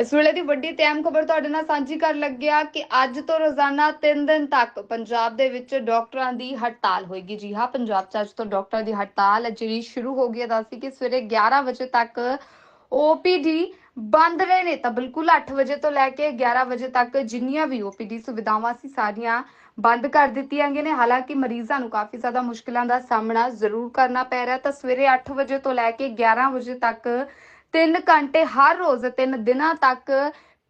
ਇਸ ਵੇਲੇ ਦੀ ਵੱਡੀ ਤੇ ਖਬਰ ਤੁਹਾਡੇ ਨਾਲ ਸਾਂਝੀ ਕਰਨ ਲੱਗਿਆ ਕਿ ਅੱਜ ਤੋਂ ਰੋਜ਼ਾਨਾ 3 ਦਿਨ ਤੱਕ ਪੰਜਾਬ ਦੇ ਵਿੱਚ ਡਾਕਟਰਾਂ ਦੀ ਹੜਤਾਲ ਹੋਏਗੀ। ਜੀ ਹਾਂ, ਪੰਜਾਬ 'ਚ ਅੱਜ ਤੋਂ ਡਾਕਟਰਾਂ ਦੀ ਹੜਤਾਲ ਜਿਹੜੀ ਸ਼ੁਰੂ ਹੋ ਗਈ ਹੈ ਦੱਸਦੀ ਕਿ ਸਵੇਰੇ 11 ਵਜੇ ਤੱਕ ਓਪੀਡੀ ਬੰਦ ਰਹੇ ਨੇ। ਤਾਂ ਬਿਲਕੁਲ 8 ਵਜੇ ਤੋਂ ਲੈ ਕੇ 11 ਵਜੇ ਤੱਕ ਜਿੰਨੀਆਂ ਵੀ ਓਪੀਡੀ ਸੁਵਿਧਾਵਾਂ ਸੀ, ਸਾਰੀਆਂ ਬੰਦ ਕਰ ਦਿੱਤੀਆਂ ਗਈਆਂ ਨੇ। ਹਾਲਾਂਕਿ ਮਰੀਜ਼ਾਂ ਨੂੰ ਕਾਫੀ ਜ਼ਿਆਦਾ ਮੁਸ਼ਕਲਾਂ ਦਾ ਸਾਹਮਣਾ ਜ਼ਰੂਰ ਕਰਨਾ ਪੈ ਰਿਹਾ। ਤਾਂ ਸਵੇਰੇ 8 ਵਜੇ ਤੋਂ ਲੈ ਕੇ 11 ਵਜੇ ਤੱਕ 3 ਘੰਟੇ ਹਰ ਰੋਜ਼ 3 ਦਿਨਾਂ ਤੱਕ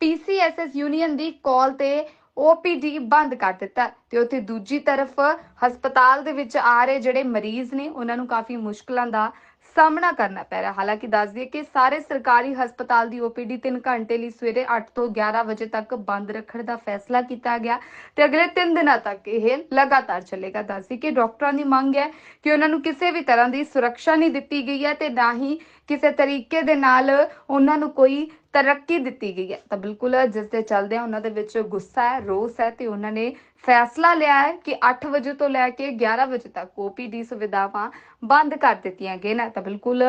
ਪੀਸੀਐਸਐਸ ਯੂਨੀਅਨ ਦੀ ਕਾਲ ਤੇ ਓਪੀਡੀ ਬੰਦ ਕਰ ਦਿੱਤਾ ਤੇ ਉੱਥੇ ਦੂਜੀ ਤਰਫ ਹਸਪਤਾਲ ਦੇ ਵਿੱਚ ਆ ਰਹੇ ਜਿਹੜੇ ਮਰੀਜ਼ ਨੇ, ਉਹਨਾਂ ਨੂੰ ਕਾਫੀ ਮੁਸ਼ਕਲਾਂ ਦਾ ਸਾਹਮਣਾ ਕਰਨਾ ਪੈ ਰਿਹਾ। ਹਾਲਾਂਕਿ ਦੱਸ ਦਈਏ ਕਿ ਸਾਰੇ ਸਰਕਾਰੀ ਹਸਪਤਾਲ ਦੀ ਓਪੀਡੀ 3 ਘੰਟੇ ਲਈ ਸਵੇਰੇ 8 ਤੋਂ 11 ਵਜੇ ਤੱਕ ਬੰਦ ਰੱਖਣ ਦਾ ਫੈਸਲਾ ਕੀਤਾ ਗਿਆ ਤੇ ਅਗਲੇ 3 ਦਿਨਾਂ ਤੱਕ ਇਹ ਲਗਾਤਾਰ ਚੱਲੇਗਾ। ਦੱਸ ਦਈਏ ਕਿ ਡਾਕਟਰਾਂ ਦੀ ਮੰਗ ਹੈ ਕਿ ਉਹਨਾਂ ਨੂੰ ਕਿਸੇ ਵੀ ਤਰ੍ਹਾਂ ਦੀ ਸੁਰੱਖਿਆ ਨਹੀਂ ਦਿੱਤੀ ਗਈ ਹੈ ਤੇ ਨਾ ਹੀ ਕਿਸੇ ਤਰੀਕੇ ਦੇ ਨਾਲ ਉਹਨਾਂ ਨੂੰ ਕੋਈ ਤਰੱਕੀ ਦਿੱਤੀ ਗਈ ਹੈ। ਤਾਂ ਬਿਲਕੁਲ ਜਿਸ ਦੇ ਚੱਲਦੇ ਆ ਉਹਨਾਂ ਦੇ ਵਿੱਚ ਗੁੱਸਾ ਹੈ, ਰੋਸ ਹੈ ਤੇ ਉਹਨਾਂ ਨੇ ਫੈਸਲਾ ਲਿਆ ਹੈ ਕਿ 8 ਵਜੇ ਤੋਂ ਲੈ ਕੇ 11 ਵਜੇ ਤੱਕ ਓਪੀਡੀ ਸੁਵਿਧਾਵਾਂ ਬੰਦ ਕਰ ਦਿੱਤੀਆਂ ਗਈਆਂ ਨੇ। ਤਾਂ ਬਿਲਕੁਲ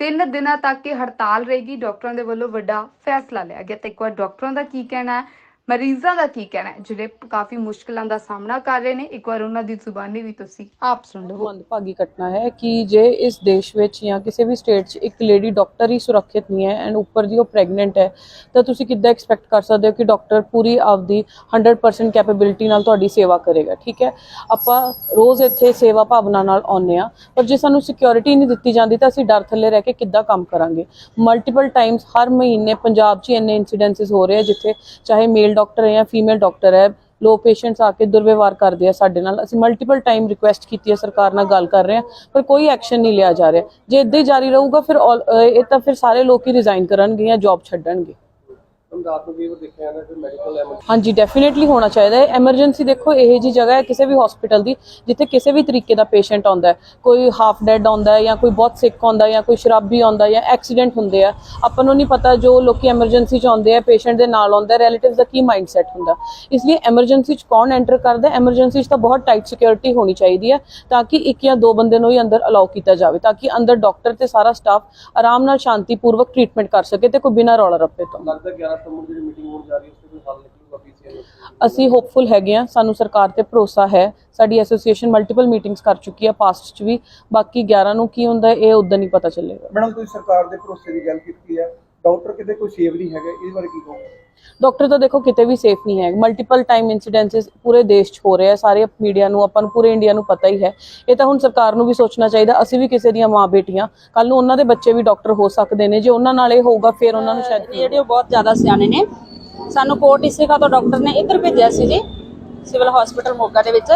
ਤਿੰਨ ਦਿਨਾਂ ਤੱਕ ਇਹ ਹੜਤਾਲ ਰਹੇਗੀ। ਡਾਕਟਰਾਂ ਦੇ ਵੱਲੋਂ ਵੱਡਾ ਫੈਸਲਾ ਲਿਆ ਗਿਆ। ਤੇ ਇੱਕ ਵਾਰ ਡਾਕਟਰਾਂ ਦਾ ਕੀ ਕਹਿਣਾ ਹੈ? ਮਰੀਜ਼ਾਂ ਦਾ ਕੀ ਕਹਿਣਾ ਹੈ? ਜਿਹੜੇ ਕਾਫੀ ਮੁਸ਼ਕਲਾਂ ਦਾ ਸਾਹਮਣਾ ਕਰ ਰਹੇ ਨੇ, ਇੱਕ ਵਾਰ ਉਹਨਾਂ ਦੀ ਜ਼ੁਬਾਨੀ ਵੀ ਤੁਸੀਂ ਆਪ ਸੁਣ ਲਵੋ। ਮੰਦਭਾਗੀ ਘਟਨਾ ਹੈ ਕਿ ਜੇ ਇਸ ਦੇਸ਼ ਵਿੱਚ ਜਾਂ ਕਿਸੇ ਵੀ ਸਟੇਟ 'ਚ ਇੱਕ ਲੇਡੀ ਡਾਕਟਰ ਹੀ ਸੁਰੱਖਿਅਤ ਨਹੀਂ ਹੈ ਐਂਡ ਉੱਪਰ ਦੀ ਉਹ ਪ੍ਰੈਗਨੈਂਟ ਹੈ, ਤਾਂ ਤੁਸੀਂ ਕਿੱਦਾਂ ਐਕਸਪੈਕਟ ਕਰ ਸਕਦੇ ਹੋ ਕਿ ਡਾਕਟਰ ਪੂਰੀ ਆਪਦੀ 100% ਕੈਪੇਬਿਲਿਟੀ ਨਾਲ ਤੁਹਾਡੀ ਸੇਵਾ ਕਰੇਗਾ, ਠੀਕ ਹੈ? ਆਪਾਂ ਰੋਜ਼ ਇੱਥੇ ਸੇਵਾ ਭਾਵਨਾ ਨਾਲ ਆਉਂਦੇ ਆ ਪਰ ਜੇ ਸਾਨੂੰ ਸਿਕਿਉਰਿਟੀ ਨਹੀਂ ਦਿੱਤੀ ਜਾਂਦੀ ਤਾਂ ਅਸੀਂ ਡਰ ਥੱਲੇ ਰਹਿ ਕੇ ਕਿੱਦਾਂ ਕੰਮ ਕਰਾਂਗੇ? ਮਲਟੀਪਲ ਟਾਈਮਸ ਹਰ ਮਹੀਨੇ ਪੰਜਾਬ 'ਚ ਇੰਨੇ ਇਨਸੀਡੈਂਸਿਸ ਹੋ ਰਹੇ ਆ ਜਿੱਥੇ ਚਾਹੇ ਮੇਲ ਡਾਕਟਰ ਹੈ ਜਾਂ ਫੀਮੇਲ ਡਾਕਟਰ ਹੈ, ਲੋਕ ਪੇਸ਼ੈਂਟਸ ਆ ਕੇ ਦੁਰਵਿਵਹਾਰ ਕਰਦੇ ਆ ਸਾਡੇ ਨਾਲ। ਅਸੀਂ ਮਲਟੀਪਲ ਟਾਈਮ ਰਿਕੁਐਸਟ ਕੀਤੀ ਹੈ, ਸਰਕਾਰ ਨਾਲ ਗੱਲ ਕਰ ਰਹੇ ਆ ਪਰ ਕੋਈ ਐਕਸ਼ਨ ਨਹੀਂ ਲਿਆ ਜਾ ਰਿਹਾ। ਜੇ ਇਦਾਂ ਹੀ ਜਾਰੀ ਰਹੂਗਾ, ਫਿਰ ਇਹ ਤਾਂ ਫਿਰ ਸਾਰੇ ਲੋਕ ਹੀ ਰਿਜ਼ਾਈਨ ਕਰਨਗੇ ਜਾਂ ਜੌਬ ਛੱਡਣਗੇ। ਰਾਤ ਨੂੰ ਵੀ ਉਹ ਦੇਖਿਆ ਜਾਂਦਾ ਕਿ ਮੈਡੀਕਲ ਐਮਰਜੈਂਸੀ ਹਾਂਜੀ ਡੈਫੀਨਿਟਲੀ ਹੋਣਾ ਚਾਹੀਦਾ ਹੈ। ਐਮਰਜੈਂਸੀ ਦੇਖੋ ਇਹ ਜੀ ਜਗ੍ਹਾ ਹੈ ਕਿਸੇ ਵੀ ਹਸਪੀਟਲ ਦੀ ਜਿੱਥੇ ਕਿਸੇ ਵੀ ਤਰੀਕੇ ਦਾ ਪੇਸ਼ੈਂਟ ਆਉਂਦਾ ਹੈ। ਕੋਈ ਹਾਫ ਡੈਡ ਆਉਂਦਾ ਹੈ ਜਾਂ ਕੋਈ ਬਹੁਤ ਸਿੱਕ ਆਉਂਦਾ ਹੈ ਜਾਂ ਕੋਈ ਸ਼ਰਾਬੀ ਆਉਂਦਾ ਹੈ ਜਾਂ ਐਕਸੀਡੈਂਟ ਹੁੰਦੇ ਆ ਆਪਾਂ ਨੂੰ ਨਹੀਂ ਪਤਾ ਜੋ ਲੋਕੀ ਐਮਰਜੈਂਸੀ ਚ ਆਉਂਦੇ ਆ ਪੇਸ਼ੈਂਟ ਦੇ ਨਾਲ ਆਉਂਦਾ ਰਿਲੇਟਿਵਸ ਦਾ ਕੀ ਮਾਈਂਡਸੈਟ ਹੁੰਦਾ। ਇਸ ਲਈ ਐਮਰਜੈਂਸੀ ਚ ਕੌਣ ਐਂਟਰ ਕਰਦਾ ਐਮਰਜੈਂਸੀ ਚ ਤਾਂ ਬਹੁਤ ਟਾਈਟ ਸਿਕਿਉਰਿਟੀ ਹੋਣੀ ਚਾਹੀਦੀ ਹੈ ਤਾਂ ਕਿ ਇੱਕ ਜਾਂ ਦੋ ਬੰਦੇ ਨੂੰ ਹੀ ਅੰਦਰ ਅਲਾਉ ਕੀਤਾ ਜਾਵੇ ਤਾਂ ਕਿ ਅੰਦਰ ਡਾਕਟਰ ਤੇ ਸਾਰਾ ਸਟਾਫ ਆਰਾਮ ਨਾਲ ਸ਼ਾਂਤੀਪੂਰਵਕ ਟ੍ਰੀਟਮੈਂਟ ਕਰ ਸਕੇ ਤੇ ਕੋਈ ਬਿਨਾਂ ਰੌਲਾ ਰੱਪੇ ਤੋਂ। ਲੱਗਦਾ 11 ਸਤੰਬਰ ਦੀ ਜਿਹੜੀ ਮੀਟਿੰਗ ਹੋਣ ਜਾ ਰਹੀ ਹੈ ਉਸ ਤੇ ਕੋਈ ਹੱਲ ਨਿਕਲੂਗਾ ਪੀਸੀਐਮ ਅਸੀਂ ਹੋਪਫੁਲ ਹੈਗੇ ਆ ਸਾਨੂੰ ਸਰਕਾਰ ਤੇ ਭਰੋਸਾ ਹੈ। ਸਾਡੀ ਐਸੋਸੀਏਸ਼ਨ ਮਲਟੀਪਲ ਮੀਟਿੰਗਸ ਕਰ ਚੁੱਕੀ ਹੈ ਪਾਸਟ ਚ ਵੀ। ਬਾਕੀ 11 ਨੂੰ ਕੀ ਹੁੰਦਾ ਇਹ ਉਦੋਂ ਹੀ ਪਤਾ ਚੱਲੇਗਾ। ਮੈਡਮ ਤੁਸੀਂ ਸਰਕਾਰ ਦੇ ਭਰੋਸੇ ਦੀ ਗੱਲ ਕੀਤੀ ਹੈ। ਡਾਕਟਰ ਕਿਤੇ ਕੋਈ ਸੇਵ ਨਹੀਂ ਹੈਗਾ ਇਸ ਬਾਰੇ ਕੀ ਕਹੋਗੇ? ਡਾਕਟਰ ਤਾਂ ਦੇਖੋ ਕਿਤੇ ਵੀ ਸੇਫ ਨਹੀਂ ਹੈ। ਮਲਟੀਪਲ ਟਾਈਮ ਇਨਸੀਡੈਂਸਸ ਪੂਰੇ ਦੇਸ਼ 'ਚ ਹੋ ਰਹੇ ਸਾਰੇ ਮੀਡੀਆ ਨੂੰ, ਆਪਾਂ ਨੂੰ, ਪੂਰੇ ਇੰਡੀਆ ਨੂੰ ਪਤਾ ਹੀ ਹੈ। ਇਹ ਤਾਂ ਹੁਣ ਸਰਕਾਰ ਨੂੰ ਵੀ ਸੋਚਣਾ ਚਾਹੀਦਾ, ਅਸੀਂ ਵੀ ਕਿਸੇ ਦੀਆਂ ਮਾਂ ਬੇਟੀਆਂ। ਕੱਲ ਨੂੰ ਉਹਨਾਂ ਦੇ ਬੱਚੇ ਵੀ ਡਾਕਟਰ ਹੋ ਸਕਦੇ ਨੇ। ਜੇ ਉਹਨਾਂ ਨਾਲ ਇਹ ਹੋਊਗਾ, ਫਿਰ ਉਹਨਾਂ ਨੂੰ ਸ਼ਾਇਦ ਜਿਹੜੇ ਉਹ ਬਹੁਤ ਜ਼ਿਆਦਾ ਸਿਆਣੇ ਨੇ, ਸਾਨੂੰ ਕੋਟ ਇਸੇਗਾ ਤੋਂ ਡਾਕਟਰ ਨੇ ਇੱਧਰ ਭੇਜਿਆ ਸੀ ਜੀ, ਸਿਵਲ ਹਸਪੀਟਲ ਮੋਗਾ ਦੇ ਵਿੱਚ।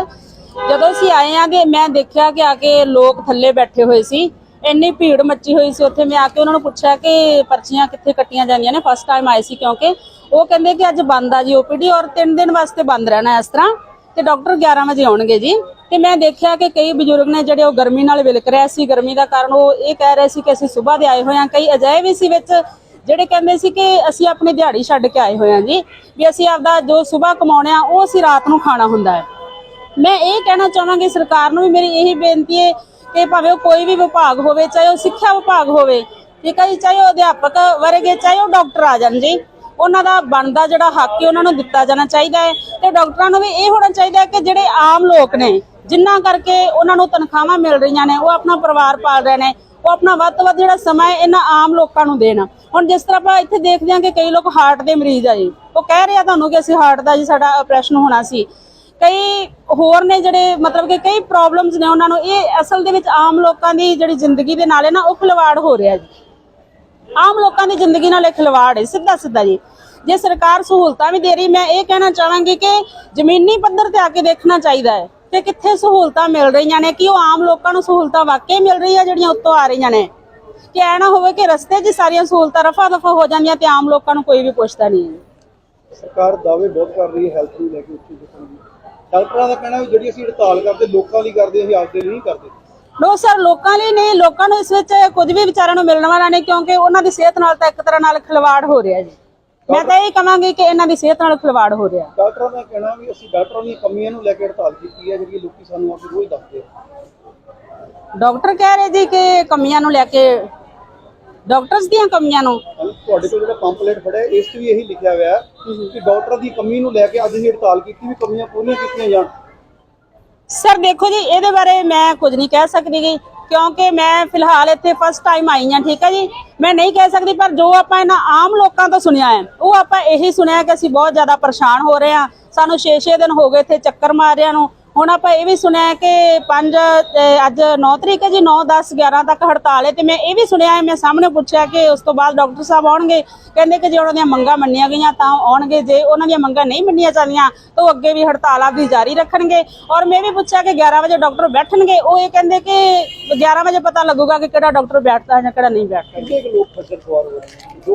ਜਦੋਂ ਅਸੀਂ ਆਏ ਆਂਗੇ, ਮੈਂ ਦੇਖਿਆ ਕਿ ਆ ਕੇ ਲੋਕ ਥੱਲੇ ਬੈਠੇ ਹੋਏ ਸੀ। ਇੰਨੀ ਭੀੜ ਮੱਚੀ ਹੋਈ ਸੀ ਉੱਥੇ, ਮੈਂ ਆ ਕੇ ਉਹਨਾਂ ਨੂੰ ਪੁੱਛਿਆ ਕਿ ਪਰਚੀਆਂ ਕਿੱਥੇ ਕੱਟੀਆਂ ਜਾਂਦੀਆਂ ਨੇ ਫਸਟ ਟਾਈਮ ਆਏ ਸੀ ਕਿਉਂਕਿ ਉਹ ਕਹਿੰਦੇ ਕਿ ਅੱਜ ਬੰਦ ਆ ਜੀ ਓਪੀਡੀ ਔਰ 3 ਦਿਨ ਵਾਸਤੇ ਬੰਦ ਰਹਿਣਾ ਇਸ ਤਰ੍ਹਾਂ ਤੇ ਡਾਕਟਰ 11 ਵਜੇ ਆਉਣਗੇ ਜੀ। ਤੇ ਮੈਂ ਦੇਖਿਆ ਕਿ ਕਈ ਬਜ਼ੁਰਗ ਨੇ ਜਿਹੜੇ ਉਹ ਗਰਮੀ ਨਾਲ ਵਿਲਕ ਰਹੇ ਸੀ, ਗਰਮੀ ਦਾ ਕਾਰਨ ਉਹ ਇਹ ਕਹਿ ਰਹੇ ਸੀ ਕਿ ਅਸੀਂ ਸਵੇਰ ਦੇ ਆਏ ਹੋਏ ਹਾਂ। ਕਈ ਅਜਿਹੇ ਵੀ ਸੀ ਵਿੱਚ ਜਿਹੜੇ ਕਹਿੰਦੇ ਸੀ ਕਿ ਅਸੀਂ ਆਪਣੀ ਦਿਹਾੜੀ ਛੱਡ ਕੇ ਆਏ ਹੋਏ ਹਾਂ ਜੀ, ਵੀ ਅਸੀਂ ਆਪਦਾ ਜੋ ਸਵੇਰ ਕਮਾਉਣੇ ਆ, ਉਹ ਅਸੀਂ ਰਾਤ ਨੂੰ ਖਾਣਾ ਹੁੰਦਾ ਹੈ। ਮੈਂ ਇਹ ਕਹਿਣਾ ਚਾਹਾਂਗੀ ਸਰਕਾਰ ਨੂੰ ਵੀ ਮੇਰੀ ਇਹੀ ਬੇਨਤੀ ਹੈ ਕਿ ਭਾਵੇਂ ਉਹ ਕੋਈ ਵੀ ਵਿਭਾਗ ਹੋਵੇ, ਚਾਹੇ ਉਹ ਸਿੱਖਿਆ ਵਿਭਾਗ ਹੋਵੇ, ਠੀਕ ਹੈ ਜੀ, ਚਾਹੇ ਉਹ ਅਧਿਆਪਕ ਵਰਗੇ, ਚਾਹੇ ਉਹ ਡਾਕਟਰ ਆ ਜਾਣ ਜੀ, ਉਹਨਾਂ ਦਾ ਬਣਦਾ ਜਿਹੜਾ ਹੱਕ ਹੈ, ਉਹਨਾਂ ਨੂੰ ਦਿੱਤਾ ਜਾਣਾ ਚਾਹੀਦਾ ਹੈ ਤੇ ਡਾਕਟਰਾਂ ਨੂੰ ਵੀ ਇਹ ਹੋਣਾ ਚਾਹੀਦਾ ਹੈ ਕਿ ਜਿਹੜੇ ਆਮ ਲੋਕ ਨੇ, ਜਿੰਨਾ ਕਰਕੇ ਉਹਨਾਂ ਨੂੰ ਤਨਖਾਹਾਂ ਮਿਲ ਰਹੀਆਂ ਨੇ, ਉਹ ਆਪਣਾ ਪਰਿਵਾਰ ਪਾਲ ਰਹੇ ਨੇ, ਉਹ ਆਪਣਾ ਵੱਧ ਤੋਂ ਵੱਧ ਜਿਹੜਾ ਸਮਾਂ ਹੈ, ਇਹਨਾਂ ਆਮ ਲੋਕਾਂ ਨੂੰ ਦੇਣ। ਹੁਣ ਜਿਸ ਤਰ੍ਹਾਂ ਆਪਾਂ ਇੱਥੇ ਦੇਖਦੇ ਹਾਂ ਕਿ ਕਈ ਲੋਕ ਹਾਰਟ ਦੇ ਮਰੀਜ਼ ਆ ਜੀ, ਉਹ ਕਹਿ ਰਹੇ ਆ ਤੁਹਾਨੂੰ ਕਿ ਅਸੀਂ ਹਾਰਟ ਦਾ ਜੀ ਸਾਡਾ ਆਪਰੇਸ਼ਨ ਹੋਣਾ ਸੀ। ਕਈ ਹੋਰ ਨੇ ਜਿਹੜੇ ਮਤਲਬ ਕਿ ਕਈ ਪ੍ਰੋਬਲਮਸ ਨੇ ਉਹਨਾਂ ਨੂੰ, ਇਹ ਅਸਲ ਦੇ ਵਿੱਚ ਆਮ ਲੋਕਾਂ ਦੀ ਜਿਹੜੀ ਜ਼ਿੰਦਗੀ ਦੇ ਨਾਲ ਹੈ ਨਾ, ਉਹ ਖਿਲਵਾੜ ਹੋ ਰਿਹਾ ਜੀ। ਆਮ ਲੋਕਾਂ ਦੀ ਜ਼ਿੰਦਗੀ ਨਾਲ ਇਹ ਖਿਲਵਾੜ ਹੈ, ਸਿੱਧਾ ਸਿੱਧਾ ਜੀ। ਜੇ ਸਰਕਾਰ ਸਹੂਲਤਾਂ ਵੀ ਦੇ ਰਹੀ, ਮੈਂ ਇਹ ਕਹਿਣਾ ਚਾਹਾਂਗੀ ਕਿ ਜ਼ਮੀਨੀ ਪੱਧਰ ਤੇ ਆ ਕੇ ਦੇਖਣਾ ਚਾਹੀਦਾ ਹੈ ਕਿ ਕਿੱਥੇ ਸਹੂਲਤਾਂ ਮਿਲ ਰਹੀਆਂ ਨੇ, ਕਿ ਉਹ ਆਮ ਲੋਕਾਂ ਨੂੰ ਸਹੂਲਤਾਂ ਵਾਕਈ ਮਿਲ ਰਹੀਆਂ ਜਿਹੜੀਆਂ ਉੱਤੋਂ ਆ ਰਹੀਆਂ ਨੇ। ਕਿ ਐ ਨਾ ਹੋਵੇ ਕਿ ਰਸਤੇ 'ਚ ਸਾਰੀਆਂ ਸਹੂਲਤਾਂ ਰਫਾ ਦਫਾ ਹੋ ਜਾਂਦੀਆਂ ਤੇ ਆਮ ਲੋਕਾਂ ਨੂੰ ਕੋਈ ਵੀ ਪੁੱਛਦਾ ਨਹੀਂ ਸਰਕਾਰ ਦਾਅਵੇ ਬਹੁਤ ਕਰ ਰਹੀ ਹੈ ਹੈਲਥ ਨੂੰ ਲੈ ਕੇ ਉੱਚੀ ਕਿਸਮ ਦੀ ਡਾਕਟਰਾਂ ਦਾ ਕਹਿਣਾ ਵੀ ਜਿਹੜੀ ਅਸੀਂ ਹੜਤਾਲ ਕਰਦੇ ਲੋਕਾਂ ਲਈ ਕਰਦੇ ਅਸੀਂ ਆਪਦੇ ਲਈ ਨਹੀਂ ਕਰਦੇ। ਲੋ ਸਰ ਲੋਕਾਂ ਲਈ ਨਹੀਂ ਲੋਕਾਂ ਨੂੰ ਇਸ ਵਿੱਚ ਕੁਝ ਵੀ ਵਿਚਾਰਿਆਂ ਨੂੰ ਮਿਲਣ ਵਾਲਾ ਨਹੀਂ ਕਿਉਂਕਿ ਉਹਨਾਂ ਦੀ ਸਿਹਤ ਨਾਲ ਤਾਂ ਇੱਕ ਤਰ੍ਹਾਂ ਨਾਲ ਖਿਲਵਾੜ ਹੋ ਰਿਹਾ ਜੀ। ਮੈਂ ਤਾਂ ਇਹ ਕਹਾਂਗੀ ਕਿ ਇਹਨਾਂ ਦੀ ਸਿਹਤ ਨਾਲ ਖਿਲਵਾੜ ਹੋ ਰਿਹਾ। ਡਾਕਟਰਾਂ ਦਾ ਕਹਿਣਾ ਵੀ ਅਸੀਂ ਡਾਕਟਰਾਂ ਦੀਆਂ ਕਮੀਆਂ ਨੂੰ ਲੈ ਕੇ ਹੜਤਾਲ ਕੀਤੀ ਹੈ ਜਿਹੜੀ ਲੋਕੀ ਸਾਨੂੰ ਆ ਕੇ ਰੋਜ਼ ਦੱਸਦੇ ਆ। ਡਾਕਟਰ ਕਹਿ ਰਹੇ ਜੀ ਕਿ ਕਮੀਆਂ ਨੂੰ ਲੈ ਕੇ ਡਾਕਟਰਸ ਦੀਆਂ ਕਮੀਆਂ ਨੂੰ ਤੁਹਾਡੇ ਕੋਲ ਜਿਹੜਾ ਪੰਪਲੇਟ ਫੜਿਆ ਇਸ 'ਚ ਵੀ ਇਹੀ ਲਿਖਿਆ ਹੋਇਆ ਕਿ ਡਾਕਟਰ ਦੀ ਕਮੀ ਨੂੰ ਲੈ ਕੇ ਅੱਜ ਅਸੀਂ ਹੜਤਾਲ ਕੀਤੀ ਵੀ ਕਮੀਆਂ ਪੂਰੀਆਂ ਕੀਤੀਆਂ ਜਾਣ। ਸਰ ਦੇਖੋ ਜੀ ਇਹਦੇ ਬਾਰੇ ਮੈਂ ਕੁਝ ਨਹੀਂ ਕਹਿ ਸਕਦੀ ਗੀ ਕਿਉਂਕਿ ਮੈਂ ਫਿਲਹਾਲ ਇੱਥੇ ਫਸਟ ਟਾਈਮ ਆਈ ਹਾਂ ਠੀਕ ਹੈ ਜੀ? ਮੈਂ ਨਹੀਂ ਕਹਿ ਸਕਦੀ ਪਰ ਜੋ ਆਪਾਂ ਇਹਨਾਂ ਆਮ ਲੋਕਾਂ ਤੋਂ ਸੁਣਿਆ ਹੈ ਉਹ ਆਪਾਂ ਇਹੀ ਸੁਣਿਆ ਕਿ ਅਸੀਂ ਬਹੁਤ ਜ਼ਿਆਦਾ ਪਰੇਸ਼ਾਨ ਹੋ ਰਹੇ ਹਾਂ। ਸਾਨੂੰ 6-6 ਦਿਨ ਹੋ ਗਏ ਇੱਥੇ ਚੱਕਰ ਮਾਰਿਆਂ ਨੂੰ। ਹੁਣ ਆਪਾਂ ਇਹ ਵੀ ਸੁਣਿਆ ਕਿ 5 ਅੱਜ 9 ਤਰੀਕ ਹੈ ਜੀ 9 10 11 ਤੱਕ ਹੜਤਾਲ ਹੈ ਤੇ ਮੈਂ ਇਹ ਵੀ ਸੁਣਿਆ ਮੈਂ ਸਾਹਮਣੇ ਪੁੱਛਿਆ ਕਿ ਉਸ ਤੋਂ ਬਾਅਦ ਡਾਕਟਰ ਸਾਹਿਬ ਆਉਣਗੇ। ਕਹਿੰਦੇ ਕਿ ਜੇ ਉਹਨਾਂ ਦੀਆਂ ਮੰਗਾਂ ਮੰਨੀਆਂ ਗਈਆਂ ਤਾਂ ਆਉਣਗੇ, ਜੇ ਉਹਨਾਂ ਦੀਆਂ ਮੰਗਾਂ ਨਹੀਂ ਮੰਨੀਆਂ ਜਾਂਦੀਆਂ ਤਾਂ ਉਹ ਅੱਗੇ ਵੀ ਹੜਤਾਲ ਆਪਦੀ ਜਾਰੀ ਰੱਖਣਗੇ। ਔਰ ਮੈਂ ਵੀ ਪੁੱਛਿਆ ਕਿ 11 ਵਜੇ ਡਾਕਟਰ ਬੈਠਣਗੇ, ਉਹ ਇਹ ਕਹਿੰਦੇ ਕਿ 11 ਵਜੇ ਪਤਾ ਲੱਗੂਗਾ ਕਿ ਕਿਹੜਾ ਡਾਕਟਰ ਬੈਠਦਾ ਹੈ ਜਾਂ ਕਿਹੜਾ ਨਹੀਂ ਬੈਠਦਾ। ਕਿੰਨੇ ਲੋਕ ਖੱਜਲ ਖੁਆਰ ਹੋ ਰਹੇ ਨੇ? ਦੋ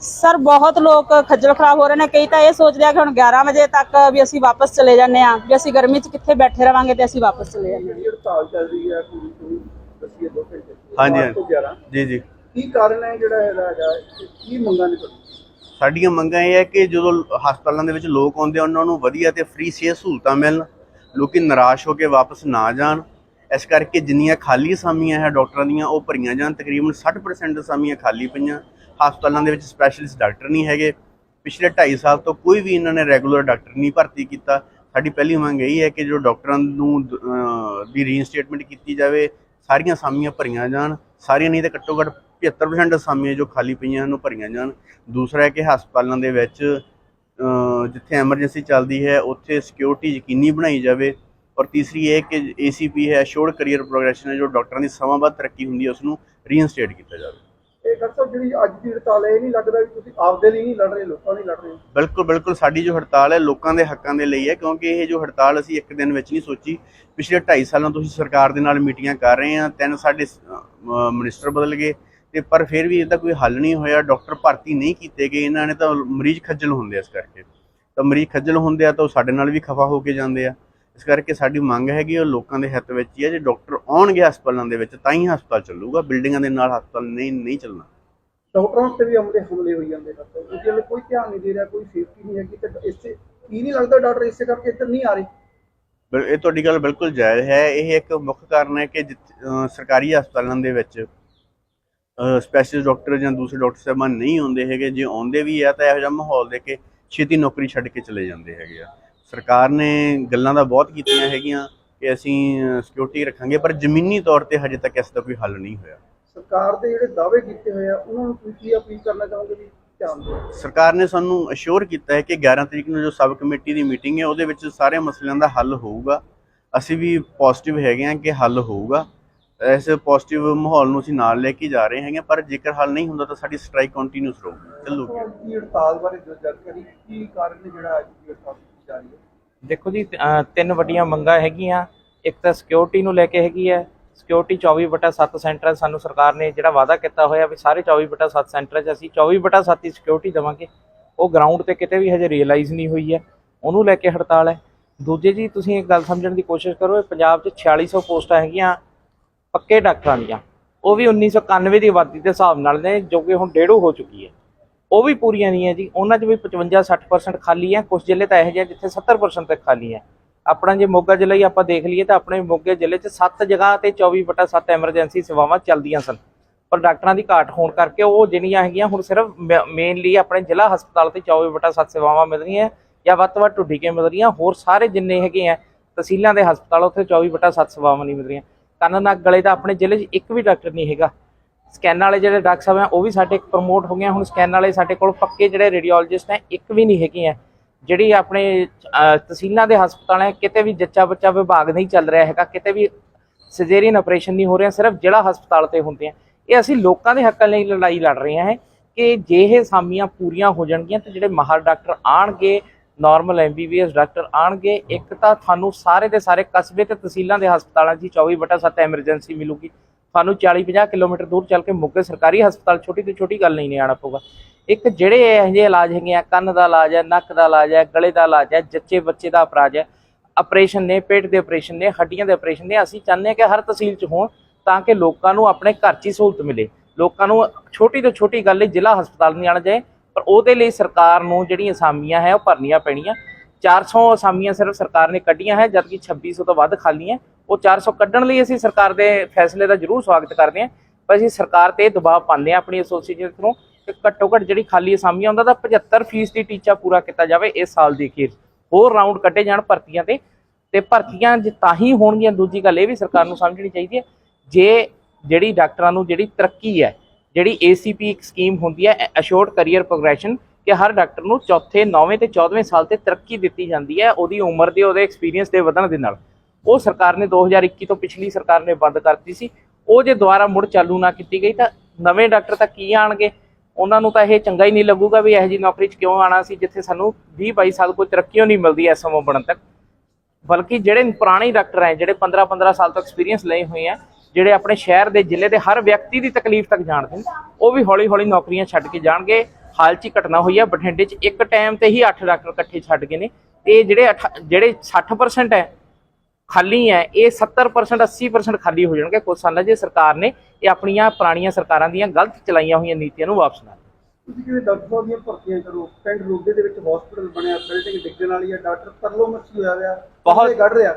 ਸਰ ਬਹੁਤ ਲੋਕ ਖੱਜਲ ਖਰਾਬ ਹੋ ਰਹੇ ਨੇ। ਕਈ ਤਾਂ ਇਹ ਸੋਚਦੇ ਆ ਕਿ ਹੁਣ 11 ਵਜੇ ਤੱਕ ਵੀ ਅਸੀਂ ਵਾਪਸ ਚਲੇ ਜਾਂਦੇ ਆ ਵੀ ਅਸੀਂ ਗਰਮੀ 'ਚ ਕਿੱਥੇ ਬੈਠੇ ਰਵਾਂਗੇ ਤੇ ਅਸੀਂ ਵਾਪਸ ਚਲੇ ਜਾਂਦੇ ਹਾਂ। ਜਿਹੜੀ ਹੜਤਾਲ ਚੱਲ ਰਹੀ ਹੈ ਪੂਰੀ ਪੂਰੀ ਦੱਸੀਏ ਦੋ ਘੰਟੇ ਹਾਂਜੀ, ਬਾਰਾਂ ਤੋਂ 11 ਜੀ ਜੀ। ਕੀ ਕਾਰਨ ਹੈ ਜਿਹੜਾ ਇਹਦਾ ਹੈਗਾ? ਕਿ ਕੀ ਮੰਗਾਂ ਨੇ ਤੁਹਾਡੀ ਸਾਡੀਆਂ ਮੰਗਾਂ ਇਹ ਹੈ ਕਿ ਜਦੋਂ ਹਸਪਤਾਲਾਂ ਦੇ ਵਿੱਚ ਲੋਕ ਆਉਂਦੇ ਆ ਉਹਨਾਂ ਨੂੰ ਵਧੀਆ ਤੇ ਫ੍ਰੀ ਸਿਹਤ ਸਹੂਲਤਾਂ ਮਿਲਣ ਲੋਕੀ ਨਿਰਾਸ਼ ਹੋ ਕੇ ਵਾਪਸ ਨਾ ਜਾਣ। ਇਸ ਕਰਕੇ ਜਿੰਨੀਆਂ ਖਾਲੀ ਅਸਾਮੀਆਂ ਹੈ ਡਾਕਟਰਾਂ ਦੀਆਂ ਉਹ ਭਰੀਆਂ ਜਾਣ। ਤਕਰੀਬਨ 60% ਅਸਾਮੀਆਂ ਖਾਲੀ ਪਈਆਂ। ਹਸਪਤਾਲਾਂ ਦੇ ਵਿੱਚ ਸਪੈਸ਼ਲਿਸਟ ਡਾਕਟਰ ਨਹੀਂ ਹੈਗੇ। ਪਿਛਲੇ 2.5 ਸਾਲ ਤੋਂ ਕੋਈ ਵੀ ਇਹਨਾਂ ਨੇ ਰੈਗੂਲਰ ਡਾਕਟਰ ਨਹੀਂ ਭਰਤੀ ਕੀਤਾ। ਸਾਡੀ ਪਹਿਲੀ ਮੰਗ ਇਹ ਹੈ ਕਿ ਜੋ ਡਾਕਟਰਾਂ ਨੂੰ ਦੀ ਰੀਇਨਸਟੇਟਮੈਂਟ ਕੀਤੀ ਜਾਵੇ, ਸਾਰੀਆਂ ਅਸਾਮੀਆਂ ਭਰੀਆਂ ਜਾਣ। ਸਾਰੀਆਂ ਨਹੀਂ ਤਾਂ ਘੱਟੋ ਘੱਟ 75% ਅਸਾਮੀਆਂ ਜੋ ਖਾਲੀ ਪਈਆਂ ਹਨ, ਉਹ ਭਰੀਆਂ ਜਾਣ। ਦੂਸਰਾ ਹੈ ਕਿ ਹਸਪਤਾਲਾਂ ਦੇ ਵਿੱਚ ਜਿੱਥੇ ਐਮਰਜੈਂਸੀ ਚੱਲਦੀ ਹੈ, ਉੱਥੇ ਸਿਕਿਉਰਿਟੀ ਯਕੀਨੀ ਬਣਾਈ ਜਾਵੇ। ਔਰ ਤੀਸਰੀ ਇਹ ਕਿ ਏਸੀਪੀ ਹੈ ਅਸ਼ੋਰਡ ਕੈਰੀਅਰ ਪ੍ਰੋਗਰੈਸ਼ਨ ਹੈ, ਜੋ ਡਾਕਟਰਾਂ ਦੀ ਸਮਾਂ ਬਾਅਦ ਤਰੱਕੀ ਹੁੰਦੀ ਹੈ ਉਸ ਨੂੰ ਰੀਇਨਸਟੇਟ ਕੀਤਾ ਜਾਵੇ। ਇਹ ਡਾਕਟਰ ਸਾਹਿਬ ਜਿਹੜੀ ਅੱਜ ਦੀ ਹੜਤਾਲ ਹੈ, ਇਹ ਨਹੀਂ ਲੱਗਦਾ ਵੀ ਤੁਸੀਂ ਆਪਦੇ ਲਈ ਨਹੀਂ ਲੜ ਰਹੇ, ਲੋਕਾਂ ਲਈ ਲੜ ਰਹੇ ਹੋ। ਬਿਲਕੁਲ ਬਿਲਕੁਲ ਸਾਡੀ ਜੋ ਹੜਤਾਲ ਹੈ, ਲੋਕਾਂ ਦੇ ਹੱਕਾਂ ਦੇ ਲਈ ਹੈ, ਕਿਉਂਕਿ ਇਹ ਜੋ ਹੜਤਾਲ ਅਸੀਂ ਇੱਕ ਦਿਨ ਵਿੱਚ ਨਹੀਂ ਸੋਚੀ, ਪਿਛਲੇ 2.5 ਸਾਲਾਂ ਤੋਂ ਅਸੀਂ ਸਰਕਾਰ ਦੇ ਨਾਲ ਮੀਟਿੰਗਾਂ ਕਰ ਰਹੇ ਹਾਂ, ਤਿੰਨ ਸਾਡੇ ਮਿਨਿਸਟਰ ਬਦਲ ਗਏ, ਤੇ ਪਰ ਫਿਰ ਵੀ ਇਹਦਾ ਕੋਈ ਹੱਲ ਨਹੀਂ ਹੋਇਆ, ਡਾਕਟਰ ਭਰਤੀ ਨਹੀਂ ਕੀਤੇ ਗਏ, ਇਹਨਾਂ ਨੇ ਤਾਂ ਮਰੀਜ਼ ਖੱਜਲ ਹੁੰਦੇ ਇਸ ਕਰਕੇ। ਤਾਂ ਮਰੀਜ਼ ਖੱਜਲ ਹੁੰਦੇ ਆ ਤਾਂ ਉਹ ਸਾਡੇ ਨਾਲ ਵੀ ਖਫਾ ਹੋ ਕੇ ਜਾਂਦੇ ਆ। ਇਸ ਕਰਕੇ ਸਾਡੀ ਮੰਗ ਹੈਗੀ ਉਹ ਲੋਕਾਂ ਦੇ ਹਿੱਤ ਵਿੱਚ ਹੀ ਹੈ। ਜੇ ਡਾਕਟਰ ਆਉਣਗੇ ਹਸਪਤਾਲਾਂ ਦੇ ਵਿੱਚ ਤਾਂ ਹੀ ਹਸਪਤਾਲ ਚੱਲੂਗਾ। ਬਿਲਡਿੰਗਾਂ ਦੇ ਨਾਲ ਹਸਪਤਾਲ ਨਹੀਂ ਨਹੀਂ ਚੱਲਣਾ। ਡਾਕਟਰਾਂ ਉੱਤੇ ਵੀ ਹਮਲੇ ਹਮਲੇ ਹੋਈ ਜਾਂਦੇ ਡਾਕਟਰ ਕਿਉਂਕਿ ਹਲੇ ਕੋਈ ਧਿਆਨ ਨਹੀਂ ਦੇ ਰਿਹਾ ਕੋਈ ਸੇਫਟੀ ਨਹੀਂ ਹੈਗੀ। ਤੇ ਇਸੇ ਕੀ ਨਹੀਂ ਲੱਗਦਾ ਡਾਕਟਰ ਇਸੇ ਕਰਕੇ ਇੱਧਰ ਨਹੀਂ ਆ ਰਹੇ? ਇਹ ਤੁਹਾਡੀ ਗੱਲ ਬਿਲਕੁਲ ਜਾਇਜ਼ ਹੈ। ਇਹ ਇੱਕ ਮੁੱਖ ਕਾਰਨ ਹੈ ਕਿ ਸਰਕਾਰੀ ਹਸਪਤਾਲਾਂ ਦੇ ਵਿੱਚ ਸਪੈਸ਼ਲਿਸਟ ਡਾਕਟਰ ਜਾਂ ਦੂਸਰੇ ਡਾਕਟਰ ਸਾਹਿਬਾਨ ਨਹੀਂ ਆਉਂਦੇ ਹੈਗੇ। ਜੇ ਆਉਂਦੇ ਵੀ ਆ ਤਾਂ ਇਹੋ ਜਿਹਾ ਮਾਹੌਲ ਦੇ ਕੇ ਛੇਤੀ ਨੌਕਰੀ ਛੱਡ ਕੇ ਚਲੇ ਜਾਂਦੇ ਹੈਗੇ ਆ। ਸਰਕਾਰ ਨੇ ਗੱਲਾਂ ਤਾਂ ਬਹੁਤ ਕੀਤੀਆਂ ਹੈਗੀਆਂ ਕਿ ਅਸੀਂ ਸਿਕਿਉਰਿਟੀ ਰੱਖਾਂਗੇ ਪਰ ਜ਼ਮੀਨੀ ਤੌਰ ਤੇ ਹਜੇ ਤੱਕ ਇਸ ਦਾ ਕੋਈ ਹੱਲ ਨਹੀਂ ਹੋਇਆ। ਸਰਕਾਰ ਦੇ ਜਿਹੜੇ ਦਾਅਵੇ ਕੀਤੇ ਹੋਏ ਆ ਉਹਨਾਂ ਨੂੰ ਤੁਸੀਂ ਕੀ ਅਪੀਲ ਕਰਨਾ ਚਾਹੋਗੇ ਵੀ ਧਿਆਨ ਦਿਓ। ਸਰਕਾਰ ਨੇ ਸਾਨੂੰ ਅਸ਼ੋਰ ਕੀਤਾ ਹੈ ਕਿ 11 ਤਰੀਕ ਨੂੰ ਜੋ ਸਬ ਕਮੇਟੀ ਦੀ ਮੀਟਿੰਗ ਹੈ ਉਹਦੇ ਵਿੱਚ ਸਾਰੇ ਮਸਲਿਆਂ ਦਾ ਹੱਲ ਹੋਊਗਾ। ਅਸੀਂ ਵੀ ਪੋਜ਼ਿਟਿਵ ਹੈਗੇ ਹਾਂ ਕਿ ਹੱਲ ਹੋਊਗਾ। ਇਸ ਪੋਜ਼ਿਟਿਵ ਮਾਹੌਲ ਨੂੰ ਅਸੀਂ ਨਾਲ ਲੈ ਕੇ ਜਾ ਰਹੇ ਹੈਗੇ ਪਰ ਜੇਕਰ ਹੱਲ ਨਹੀਂ ਹੁੰਦਾ ਤਾਂ ਸਾਡੀ ਸਟ੍ਰਾਈਕ ਕੰਟੀਨਿਊਸ ਰਹੂਗੀ। ਚੱਲੂਗੀ ਦੀ ਹੜਤਾਲ ਬਾਰੇ ਜੋ ਜਾਣਕਾਰੀ ਕੀ ਕਾਰਨ ਜਿਹੜਾ ਅੱਜ ਦੀ ਹੜਤਾਲ? ਕੀਤੀ ਜਾ ਹੈ ਦੇਖੋ ਜੀ ਅਹ ਤਿੰਨ ਵੱਡੀਆਂ ਮੰਗਾਂ ਹੈਗੀਆਂ। ਇੱਕ ਤਾਂ ਸਿਕਿਉਰਿਟੀ ਨੂੰ ਲੈ ਕੇ ਹੈਗੀ ਹੈ। ਸਿਕਿਉਰਿਟੀ 24/7 ਸੈਂਟਰ ਹੈ ਸਾਨੂੰ ਸਰਕਾਰ ਨੇ ਜਿਹੜਾ ਵਾਅਦਾ ਕੀਤਾ ਹੋਇਆ ਵੀ ਸਾਰੇ 24/7 ਸੈਂਟਰ 'ਚ ਅਸੀਂ 24/7 ਦੀ ਸਿਕਿਉਰਿਟੀ ਦੇਵਾਂਗੇ। ਉਹ ਗਰਾਊਂਡ ਤੇ ਕਿਤੇ ਵੀ ਹਜੇ ਰੀਅਲਾਈਜ਼ ਨਹੀਂ ਹੋਈ ਹੈ। ਉਹਨੂੰ ਲੈ ਕੇ ਹੜਤਾਲ ਹੈ। ਦੂਜੇ ਜੀ, ਤੁਸੀਂ ਇੱਕ ਗੱਲ ਸਮਝਣ ਦੀ ਕੋਸ਼ਿਸ਼ ਕਰੋ, ਇਹ ਪੰਜਾਬ 'ਚ 4600 ਪੋਸਟਾਂ ਹੈਗੀਆਂ, ਪੱਕੇ ਡਾਕਟਰਾਂ ਦੀਆਂ। ਉਹ ਵੀ 1991 ਦੀ ਆਬਾਦੀ ਦੇ ਹਿਸਾਬ ਨਾਲ ਨੇ, ਜੋ ਕਿ ਹੁਣ ਡੇਢੋ ਹੋ ਚੁੱਕੀ ਹੈ। ਉਹ ਵੀ ਪੂਰੀਆਂ ਨਹੀਂ ਹੈ ਜੀ। ਉਹਨਾਂ 'ਚ ਵੀ 55-60% ਖਾਲੀ ਹੈ। ਕੁਝ ਜ਼ਿਲ੍ਹੇ ਤਾਂ ਇਹੋ ਜਿਹੇ ਜਿੱਥੇ 70% ਤੱਕ ਖਾਲੀ ਹੈ। ਆਪਣਾ ਜੇ ਮੋਗਾ ਜ਼ਿਲ੍ਹਾ ਹੀ ਆਪਾਂ ਦੇਖ ਲਈਏ ਤਾਂ ਆਪਣੇ ਮੋਗੇ ਜ਼ਿਲ੍ਹੇ 'ਚ 7 ਜਗ੍ਹਾ ਤੇ 24/7 ਐਮਰਜੈਂਸੀ ਸੇਵਾਵਾਂ ਚੱਲਦੀਆਂ ਸਨ। ਪਰ ਡਾਕਟਰਾਂ ਦੀ ਘਾਟ ਹੋਣ ਕਰਕੇ ਉਹ ਜਿਹੜੀਆਂ ਹੈਗੀਆਂ ਹੁਣ ਸਿਰਫ ਮੇਨਲੀ ਆਪਣੇ ਜ਼ਿਲ੍ਹਾ ਹਸਪਤਾਲ ਤੇ 24/7 ਸੇਵਾਵਾਂ ਮਿਲ ਰਹੀਆਂ ਜਾਂ ਵੱਧ ਤੋਂ ਵੱਧ ਢੁੱਡੀਕੇ ਮਿਲ ਰਹੀਆਂ। ਹੋਰ ਸਾਰੇ ਜਿੰਨੇ ਹੈਗੇ ਆ ਤਹਿਸੀਲਾਂ ਦੇ ਹਸਪਤਾਲ ਉੱਥੇ 24/7 ਸੇਵਾਵਾਂ ਨਹੀਂ ਮਿਲ ਰਹੀਆਂ। ਕੰਨ ਨੱਕ ਗਲੇ ਦਾ ਆਪਣੇ ਜ਼ਿਲ੍ਹੇ 'ਚ ਇੱਕ ਵੀ ਡਾਕਟਰ ਨਹੀਂ ਹੈਗਾ। ਸਕੈਨ ਵਾਲੇ ਜਿਹੜੇ ਡਾਕਟਰ ਸਾਹਿਬ ਆ ਉਹ ਵੀ ਸਾਡੇ ਪ੍ਰਮੋਟ ਹੋ ਗਏ ਹੁਣ ਸਕੈਨ ਵਾਲੇ ਸਾਡੇ ਕੋਲ ਪੱਕੇ ਜਿਹੜੇ ਰੇਡੀਓਲੋਜਿਸਟ ਹੈ, ਇੱਕ ਵੀ ਨਹੀਂ ਹੈਗੇ ਆ ਜਿਹੜੀ ਆਪਣੇ ਤਹਿਸੀਲਾਂ ਦੇ ਹਸਪਤਾਲ ਹੈ, ਕਿਤੇ ਵੀ ਜੱਚਾ ਬੱਚਾ ਵਿਭਾਗ ਨਹੀਂ ਚੱਲ ਰਿਹਾ ਹੈਗਾ, ਕਿਤੇ ਵੀ ਸਿਜ਼ੇਰੀਅਨ ਆਪਰੇਸ਼ਨ ਨਹੀਂ ਹੋ ਰਿਹਾ, ਸਿਰਫ ਜਿਹੜਾ ਹਸਪਤਾਲ ਤੇ ਹੁੰਦੇ ਆ। ਇਹ ਅਸੀਂ ਲੋਕਾਂ ਦੇ ਹੱਕਾਂ ਲਈ ਲੜਾਈ ਲੜ ਰਹੇ ਹਾਂ ਕਿ ਜੇ ਇਹ ਸਾਮੀਆਂ ਪੂਰੀਆਂ ਹੋ ਜਾਣਗੀਆਂ, ਤੇ ਜਿਹੜੇ ਮਾਹਰ ਡਾਕਟਰ ਆਣਗੇ ਨਾਰਮਲ ਐਮਬੀਬੀਐਸ ਡਾਕਟਰ ਆਣਗੇ ਇੱਕ ਤਾਂ ਤੁਹਾਨੂੰ ਸਾਰੇ ਦੇ ਸਾਰੇ ਕਸਬੇ ਤੇ ਤਹਿਸੀਲਾਂ ਦੇ ਹਸਪਤਾਲਾਂ 'ਚ ਹੀ 24/7 ਐਮਰਜੈਂਸੀ ਮਿਲੂਗੀ। ਸਾਨੂੰ 40-50 ਕਿਲੋਮੀਟਰ ਦੂਰ ਚੱਲ ਕੇ ਮੁੱਕੇ ਸਰਕਾਰੀ ਹਸਪਤਾਲ, ਛੋਟੀ ਤੋਂ ਛੋਟੀ ਗੱਲ ਨਹੀਂ ਆਣਾ ਪਊਗਾ। ਇੱਕ ਜਿਹੜੇ ਇਹੋ ਜਿਹੇ ਇਲਾਜ ਹੈਗੇ ਆ, ਕੰਨ ਦਾ ਇਲਾਜ ਹੈ, ਨੱਕ ਦਾ ਇਲਾਜ ਹੈ, ਗਲੇ ਦਾ ਇਲਾਜ ਹੈ, ਜੱਚੇ ਬੱਚੇ ਦਾ ਅਪਰਾਜ ਹੈ, ਆਪਰੇਸ਼ਨ ਨੇ, ਪੇਟ ਦੇ ਆਪਰੇਸ਼ਨ ਨੇ, ਹੱਡੀਆਂ ਦੇ ਆਪਰੇਸ਼ਨ ਨੇ, ਅਸੀਂ ਚਾਹੁੰਦੇ ਹਾਂ ਕਿ ਹਰ ਤਹਿਸੀਲ 'ਚ ਹੋਣ ਤਾਂ ਕਿ ਲੋਕਾਂ ਨੂੰ ਆਪਣੇ ਘਰ 'ਚ ਹੀ ਸਹੂਲਤ ਮਿਲੇ। ਲੋਕਾਂ ਨੂੰ ਛੋਟੀ ਤੋਂ ਛੋਟੀ ਗੱਲ ਲਈ ਜ਼ਿਲ੍ਹਾ ਹਸਪਤਾਲ ਨਹੀਂ ਆਣਾ ਜਾਏ, ਪਰ ਉਹਦੇ ਲਈ ਸਰਕਾਰ ਨੂੰ ਜਿਹੜੀਆਂ ਅਸਾਮੀਆਂ ਹੈ, ਉਹ ਭਰਨੀਆਂ ਪੈਣੀਆਂ। 400 ਅਸਾਮੀਆਂ ਸਿਰਫ ਸਰਕਾਰ ਨੇ ਕੱਢੀਆਂ ਹੈ, ਜਦਕਿ 2600 ਤੋਂ ਵੱਧ ਖਾਲੀ ਹੈ ਉਹ 400 ਕੱਢਣ ਲਈ ਅਸੀਂ ਸਰਕਾਰ ਦੇ ਫੈਸਲੇ ਦਾ ਜ਼ਰੂਰ ਸਵਾਗਤ ਕਰਦੇ ਹਾਂ। ਪਰ ਅਸੀਂ ਸਰਕਾਰ ਤੇ ਦਬਾਅ ਪਾਉਂਦੇ ਹਾਂ ਆਪਣੀ ਐਸੋਸੀਏਸ਼ਨ ਥਰੂ ਕਿ ਘੱਟੋ ਘੱਟ ਜਿਹੜੀ ਖਾਲੀ ਅਸਾਮੀਆਂ ਹੁੰਦਾ ਤਾਂ 75% ਦੀ ਟੀਚਾ ਪੂਰਾ ਕੀਤਾ ਜਾਵੇ ਇਸ ਸਾਲ ਦੀ ਅਖੀਰ। ਹੋਰ ਰਾਉਂਡ ਕੱਢੇ ਜਾਣ ਭਰਤੀਆਂ ਤੇ। ਤੇ ਭਰਤੀਆਂ ਜੇ ਤਾਂ ਹੀ ਹੋਣਗੀਆਂ, ਦੂਜੀ ਗੱਲ ਇਹ ਵੀ ਸਰਕਾਰ ਨੂੰ ਸਮਝਣੀ ਚਾਹੀਦੀ ਹੈ, ਜੇ ਜਿਹੜੀ ਡਾਕਟਰਾਂ ਨੂੰ ਜਿਹੜੀ ਤਰੱਕੀ ਹੈ, ਜਿਹੜੀ ACP ਇੱਕ ਸਕੀਮ ਹੁੰਦੀ ਹੈ ਅਸ਼ੋਰਡ ਕੈਰੀਅਰ ਪ੍ਰੋਗਰੈਸ਼ਨ ਕਿ ਹਰ ਡਾਕਟਰ ਨੂੰ ਚੌਥੇ 9ਵੇਂ ਤੇ 14ਵੇਂ ਸਾਲ ਤੇ ਤਰੱਕੀ ਦਿੱਤੀ ਜਾਂਦੀ ਹੈ, ਉਹਦੀ ਉਮਰ ਦੇ, ਉਹਦੇ ਐਕਸਪੀਰੀਅੰਸ ਦੇ ਵਧਣ ਦੇ ਨਾਲ। ਉਹ ਸਰਕਾਰ ਨੇ 2021 ਤੋਂ ਪਿਛਲੀ ਸਰਕਾਰ ਨੇ ਬੰਦ ਕਰਤੀ ਸੀ। ਉਹ ਜੇ ਦੁਬਾਰਾ ਮੁੜ ਚਾਲੂ ਨਾ ਕੀਤੀ ਗਈ ਤਾਂ ਨਵੇਂ ਡਾਕਟਰ ਤਾਂ ਕੀ ਆਣਗੇ? ਉਹਨਾਂ ਨੂੰ ਤਾਂ ਇਹ ਚੰਗਾ ਹੀ ਨਹੀਂ ਲੱਗੂਗਾ ਵੀ ਇਹੋ ਜੀ ਨੌਕਰੀ 'ਚ ਕਿਉਂ ਆਣਾ ਸੀ, ਜਿੱਥੇ ਸਾਨੂੰ 20 22 ਸਾਲ ਕੋਈ ਤਰੱਕੀਓ ਨਹੀਂ ਮਿਲਦੀ ਐਸਐਮਓ ਬਣਨ ਤੱਕ। ਬਲਕਿ ਜਿਹੜੇ ਪੁਰਾਣੇ ਡਾਕਟਰ ਹੈ ਜਿਹੜੇ 15 15 ਸਾਲ ਤੋਂ ਐਕਸਪੀਰੀਅੰਸ ਲਏ ਹੋਏ ਆ ਜਿਹੜੇ ਆਪਣੇ ਸ਼ਹਿਰ ਦੇ ਜ਼ਿਲ੍ਹੇ ਦੇ ਹਰ ਵਿਅਕਤੀ ਦੀ ਤਕਲੀਫ ਤੱਕ ਜਾਣਦੇ ਨੇ, ਉਹ ਵੀ ਹੌਲੀ ਹੌਲੀ ਨੌਕਰੀਆਂ ਛੱਡ ਕੇ ਜਾਣਗੇ। ਹਾਲ 'ਚ ਹੀ ਘਟਨਾ ਹੋਈ ਆ, ਬਠਿੰਡੇ 'ਚ ਇੱਕ ਟਾਈਮ ਤੇ ਹੀ 8 ਡਾਕਟਰ ਇਕੱਠੇ ਛੱਡ ਗਏ ਨੇ। ਤੇ ਜਿਹੜੇ ਅਠ- ਜਿਹੜੇ 60% ਹੈ ਖਾਲੀ ਹੈ ਇਹ 70% 80% ਖਾਲੀ ਹੋ ਜਾਣਗੇ ਕੁਝ ਸਾਲਾਂ ਜੇ ਸਰਕਾਰ ਨੇ ਇਹ ਆਪਣੀਆਂ ਪੁਰਾਣੀਆਂ ਸਰਕਾਰਾਂ ਦੀਆਂ ਗਲਤ ਚਲਾਈਆਂ ਹੋਈਆਂ ਨੀਤੀਆਂ ਨੂੰ ਵਾਪਸ ਨਾ। ਤੁਸੀਂ ਕਿਵੇਂ ਡਾਕਟਰ ਸਾਹਿਬ ਦੀਆਂ ਭਰਤੀਆਂ ਕਰੋ ਪਿੰਡ ਰੋਡੇ ਦੇ ਵਿੱਚ ਹਸਪੀਟਲ ਬਣਿਆ ਬਿਲਡਿੰਗ ਡਿੱਗਣ ਵਾਲੀ ਹੈ ਡਾਕਟਰ ਤਰਲੋ ਮੱਛੀ ਹੋਇਆ ਰਿਹਾ ਬਹੁਤ- ਕੱਢ ਰਿਹਾ